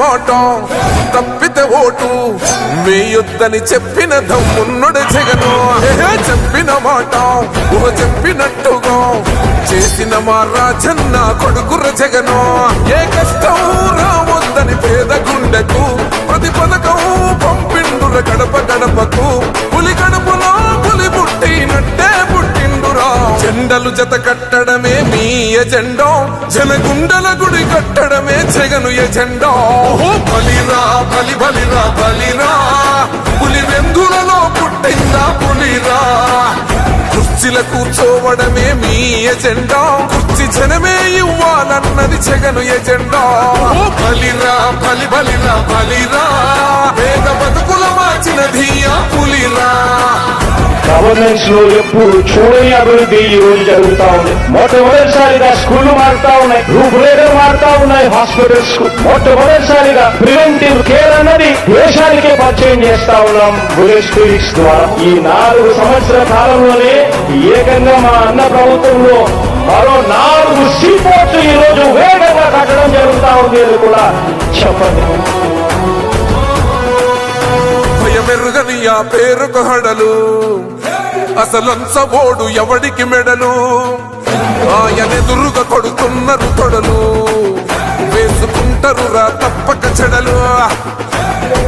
మాట తప్పితే ఓటు వేయొద్దని చెప్పిన దమ్మున్నడు జగను. చెప్పిన మాట ఊహ చెప్పినట్టుగా. చేసిన మా రాజన్న కొడుకుర జగను. ఏ కష్టం పేద గుండెకు ప్రతి పథకం పంపిండుర గడప గడపకు పులి గడపలో పులి పుట్టినట్టే పుట్టిండురా. జెండలు జత కట్టడమే మీ ఎజెండో. జనగుండల గుడి కట్టడమే జగను ఎజెండో. బలిరా బలి బలిరా బలిరా. కుర్చీల కూర్చోవడమే మీ ఎజెండా. కుర్చీ జనమే ఇవ్వాలన్నది జగను ఎజెండా. బలిరా బలి బలిరా బలిరా. పేద బతుకుల మార్చినది ఆ పులిరా. గవర్నెన్స్లో ఎప్పుడు చూడని అభివృద్ధి ఈ రోజు జరుగుతా ఉంది. మొట్టమొదటిసారిగా స్కూళ్ళు మారుతా ఉన్నాయి. రూపులే మారుతా ఉన్నాయి. హాస్పిటల్స్కు మొట్టమొదటిసారిగా ప్రివెంటివ్ కేర్ అన్నది దేశానికే పరిచయం చేస్తా ఉన్నాం. బులెట్ క్లినిక్స్ ద్వారా. ఈ నాలుగు సంవత్సరాల కాలంలోనే ఏకంగా మా అన్న ప్రభుత్వంలో మరో నాలుగు సీపోర్ట్స్ ఈ రోజు వేగంగా కట్టడం జరుగుతా ఉంది అని కూడా చెప్పండి. భయమెరుగని ఆ పేరుకు హడలు. అసలంచబోడు ఎవడికి మెడలు? ఆయనెదురుగా కొడుతున్నారు తొడలు. వేసుకుంటారు తప్పక చెడలు.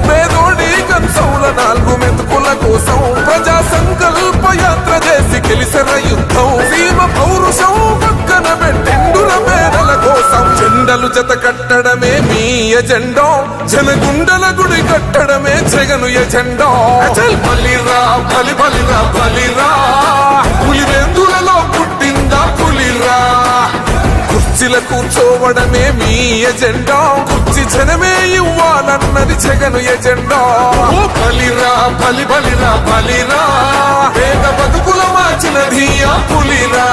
పేదోడి కంసౌల నాలుగు మెతుకుల కోసం ప్రజా సంకల్ప యాత్ర చేసి గెలిసిన యుద్ధం. సీమ పౌరుషం పక్కన పెట్టిండుల మేడల కోసం జెండలు జత కట్టడమే మీ ఎజెండో. జనగుండల గుడి కట్టడమే జగను ఎజెండో. అచల్ బలిరా బలి బలిరా బలిరా పులివెందులలో పుట్టిందా పులిరా కుర్చీల కూర్చోవడమే మీ ఎజెండా? కుర్చి జనమే ఇవ్వాలన్నది జగను ఎజెండా. ఓ బలిరా బలి బలిరా బలిరా. వేద బతుకుల మార్చినది ఆ పులిరా.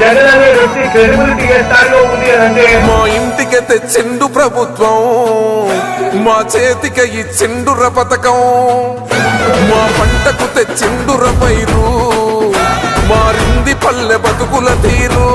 జగన్ అనే వచ్చి క్రెడిబిలిటీ ఏ స్థాయిలో ఉంది అంటే మా ఇంటికి తెచ్చిండు ప్రభుత్వం మా చేతికి ఇచ్చిండుర పథకం మా పంటకు తెచ్చిండుర పైరు మారింది పల్లె బతుకుల తీరు.